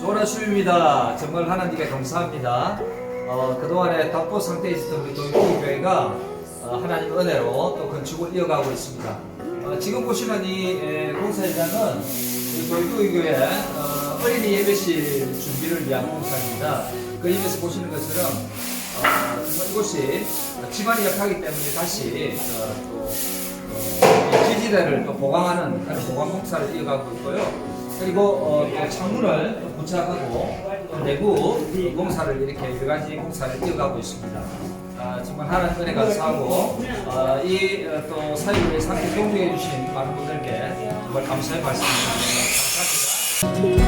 좋은 아침입니다. 정말 하나님께 감사합니다. 어, 그동안에 답보 상태에 있었던 우리 도입교회가 어, 하나님 은혜로 또 건축을 이어가고 있습니다. 어, 지금 보시는 이 에, 공사 현장은 우리 도입교회 어, 어린이 예배실 준비를 위한 공사입니다. 그림에서 보시는 것처럼 어, 이곳이 집안이 약하기 때문에 다시 어, 또 어, 이 지지대를 또 보강하는 그런 보강 공사를 이어가고 있고요. 그리고 어, 또 창문을 또 부착하고 또 내부 공사를 이렇게 여러 가지 공사를 이어가고 있습니다. 아, 정말 하나님 은혜 감사하고 어, 이또 위해서 함께 동조해 주신 많은 분들께 정말 감사의 말씀을 드립니다. 감사합니다.